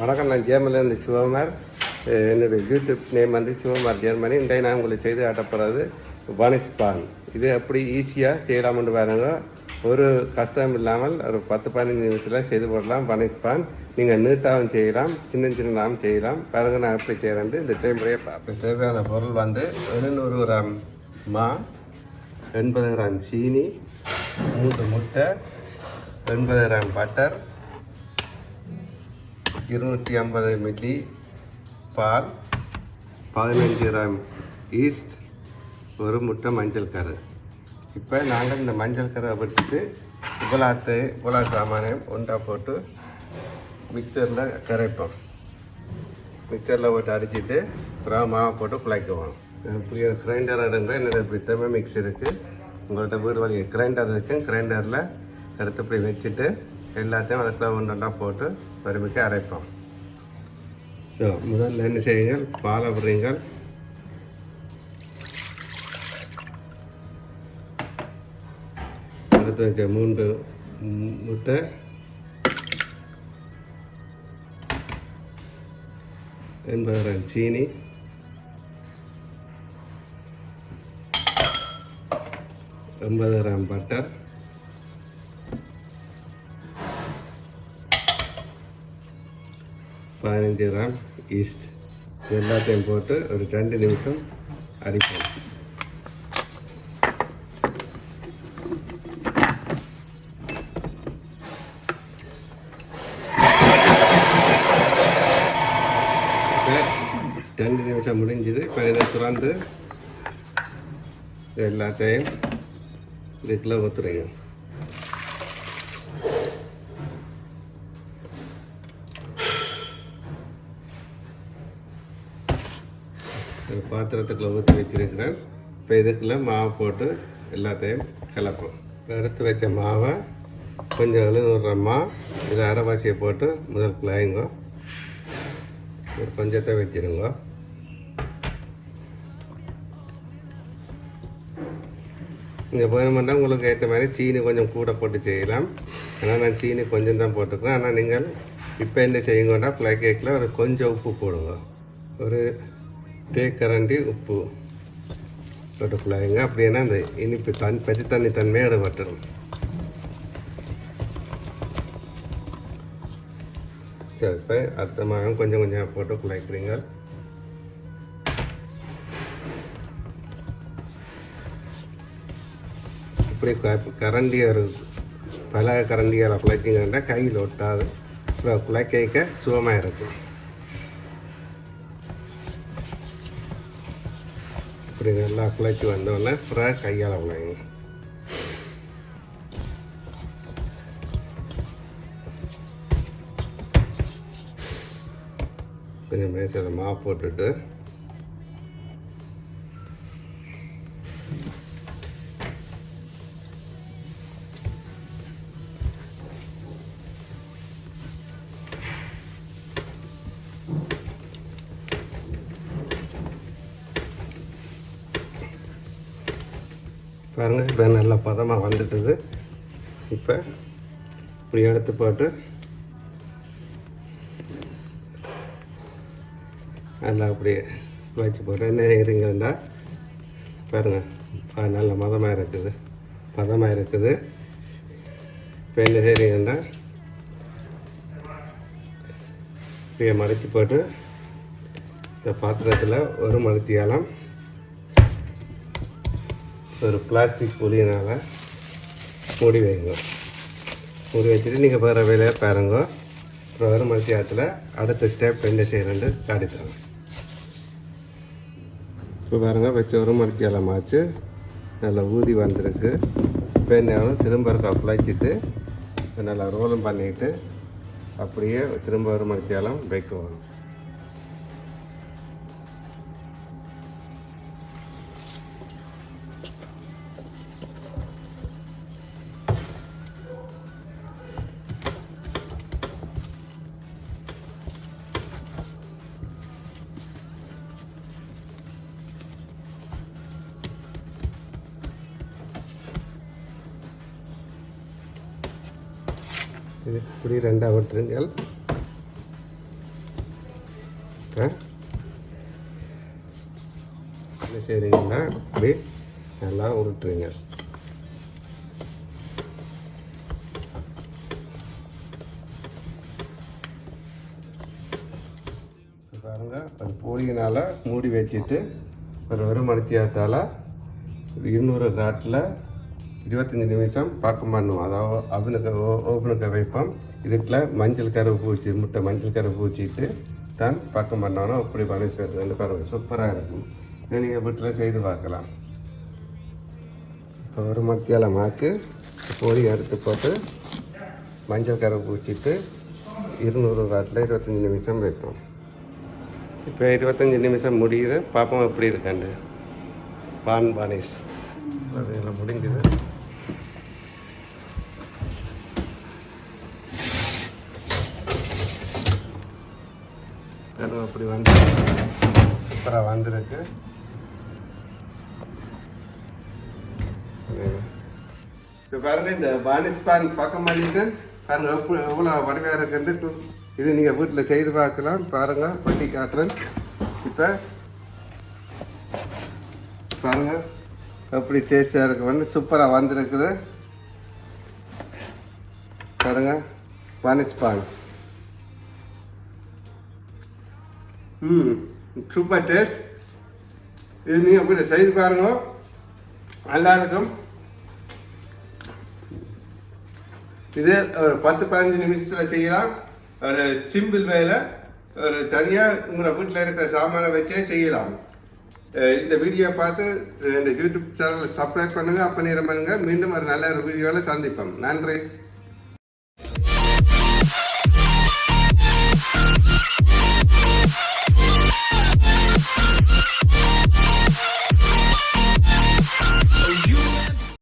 வணக்கம் நான் ஜேமலேருந்து சிவகுமார். என்னுடைய யூடியூப் நேம் வந்து சிவகுமார் ஜெர்மனி. இன்றைய நான் உங்களுக்கு செய்து காட்டப்படுறது வனிஷ் பான் இது எப்படி ஈஸியாக செய்யலாம்னு பாருங்க. ஒரு கஷ்டம் இல்லாமல் ஒரு பத்து பதினஞ்சு நிமிஷத்தில் செய்து போடலாம் வனிஷ் பான் நீங்கள் நீட்டாகவும் செய்யலாம் சின்ன சின்னதாகவும் செய்யலாம். பாருங்க நான் எப்படி செய்கிறேன் இந்த செய்முறையை பார்ப்பேன் தேவையான பொருள் வந்து எழுநூறு கிராம் மா எண்பது கிராம் சீனி மூன்று முட்டை எண்பது கிராம் பட்டர் இருநூற்றி ஐம்பது மில்லி பால் பதினஞ்சு கிராம் ஈஸ்ட் ஒரு முட்டை மஞ்சள் கரு. இப்போ நாங்கள் இந்த மஞ்சள் கரை விட்டுட்டு இவ்வளாத்து இவ்வளோ சாமானியம் ஒன்றா போட்டு மிக்சரில் கரைப்போம். மிக்சரில் போட்டு அடிச்சிட்டு அப்புறம் மாவை போட்டு குழைக்குவோம். இப்படி ஒரு கிரைண்டர் எடுங்க. என்னோட பித்தமே தமிழ் மிக்ஸ் இருக்குது உங்கள்கிட்ட வீடு வாங்கி கிரைண்டர் இருக்குது கிரைண்டரில் எடுத்து இப்படி வச்சுட்டு எல்லாத்தையும் அதில் ஒன்று ஒன்றா போட்டு பருமிக்க அரைப்போம். ஸோ முதல்ல என்ன செய்யுங்கள்? பாலை விடுறீங்கள் எடுத்து வச்ச மூன்று முட்டை. எண்பது கிராம் சீனி. எண்பது கிராம் பட்டர் பதினஞ்சு கிராம் ஈஸ்ட். எல்லாத்தையும் போட்டு ஒரு ரெண்டு நிமிஷம் அடிக்கணும் ரெண்டு நிமிஷம் முடிஞ்சது. இப்போ இதை திறந்து எல்லாத்தையும் இதுக்குள்ளே ஊற்றுறீங்க ஒரு பாத்திரத்துக்குள்ள ஊற்றி வச்சுருக்கிறேன். இப்போ இதுக்குள்ள மாவு போட்டு எல்லாத்தையும் கலப்போம். எடுத்து வச்ச மாவை கொஞ்சம் எழுநூறு மா இதை அரைவாசியை போட்டு முதல் குழாயுங்க ஒரு கொஞ்சத்தை வச்சிருங்க. நீங்கள் வேணுமெண்டா உங்களுக்கு ஏற்ற மாதிரி சீனி கொஞ்சம் கூட போட்டு செய்யலாம். ஆனால் நான் சீனி கொஞ்சம் தான் போட்டுக்கிறேன் ஆனால் நீங்கள் இப்போ என்ன செய்யுங்கன்னா ஃப்ளை கேக்கில் ஒரு கொஞ்சம் உப்பு போடுங்க. ஒரு தேக்கரண்டி உப்பு போட்டு அப்படின்னா அந்த இனிப்பு தன் பச்சை தண்ணி தன்மையை வட்டணும் சரி இப்போ அடுத்த கொஞ்சம் கொஞ்சம் போட்டு குழைக்கிறீங்க இப்படி கரண்டி ஒரு பல கரண்டியால் குழைச்சிங்கன்னா கையில் ஒட்டாது. அப்புறம் குழைக்க சுகமாக இருக்கும். இப்படி நல்லா குழைச்சி வந்தோடனே அப்புறம் கையால் குழைங்க கொஞ்சம் மேசையில் மாவு போட்டுட்டு பாருங்க இப்போ நல்லா பதமாக வந்துட்டுது. இப்போ இப்படி எடுத்து போட்டு நல்லா அப்படி வச்சு போட்டு என்ன செய்கிறீங்கன்னா பாருங்க நல்ல மதமாக இருக்குது. பதமாக இருக்குது. இப்போ என்ன செய்கிறீங்கன்னா இப்படியே மடித்து போட்டு இந்த பாத்திரத்தில் ஒரு மடித்தியாலம் ஒரு பிளாஸ்டிக் புளியினால் மூடி வைங்க. மூடி வச்சுட்டு நீங்கள் வேறு வேலையாக பாருங்க. அப்புறம் ஒரு மணித்தியாரத்தில் அடுத்த ஸ்டெப் என்ன செய்யணுன்னு காட்டித்தரேன். இப்போ பாருங்க வச்ச ஒரு மணித்தியாலம் ஆச்சு நல்லா ஊதி வந்திருக்கு. இப்போ என்ன திரும்ப இருக்க அப்ளைச்சிட்டு நல்லா ரோலும் பண்ணிக்கிட்டு அப்படியே திரும்ப ஒரு மணித்தியாலம் வைக்கணும். இது இப்படி ரெண்டாக விட்டுருங்கள் என்ன செய்கிறீங்கன்னா இப்படி நல்லா உருட்டுருங்க பாருங்க அது பொடியினால் மூடி வச்சுட்டு ஒரு ஒரு மணித்தியாத்தால் இன்னொரு காட்டில் இருபத்தஞ்சி நிமிஷம் பக்கம் பண்ணுவோம் அதாவது அவனுக்கு ஓப்பனுக்கு வைப்போம். இதுக்குள்ள மஞ்சள் கருவு பூச்சி முட்டை மஞ்சள் கரு பூச்சிட்டு தான் பக்கம் பண்ணோன்னா அப்படி பண்ணி சேர்த்துன்னு பாருங்க சூப்பராக இருக்கும். இதை நீங்கள் வீட்டில் செய்து பார்க்கலாம். இப்போ ஒரு மத்தியால் மாற்று பொடி அறுத்து போட்டு மஞ்சள் கரை பூச்சிட்டு இருநூறு காட்டில் இருபத்தஞ்சி நிமிஷம் வைப்போம். இப்போ இருபத்தஞ்சி நிமிஷம் முடியுது. பார்ப்போம் எப்படி இருக்காண்டு பான் பானிஸ் அதெல்லாம் முடிஞ்சுது. அது அப்படி வந்து சூப்பராக வந்திருக்கு. இப்போ பாருங்க இந்த பானிஸ் பான் பக்கம் பண்ணிட்டு பாருங்க எவ்வளோ வடிவாக இருக்குன்ட்டு இது நீங்கள் வீட்டில் செய்து பார்க்கலாம். பாருங்கள் பட்டி காட்டுறேன். இப்போ பாருங்க எப்படி டேஸ்டாக இருக்கு. வந்து சூப்பராக வந்திருக்குது. பாருங்கள் பானிஸ் பான் ம் சூப்பர் டேஸ்ட் இது நீங்கள் அப்படி செய்து பாருங்க நல்லா இருக்கும் இது ஒரு பத்து பதினஞ்சு நிமிஷத்தில் செய்யலாம். ஒரு சிம்பிள் வேலை. ஒரு தனியாக உங்களை வீட்டில் இருக்கிற சாமானை வச்சே செய்யலாம். இந்த வீடியோ பார்த்து இந்த யூடியூப் சேனலை சப்ஸ்கிரைப் பண்ணுங்கள் அப்போ நேரம் பண்ணுங்கள் மீண்டும் ஒரு நல்ல ஒரு வீடியோவில் சந்திப்போம். நன்றி.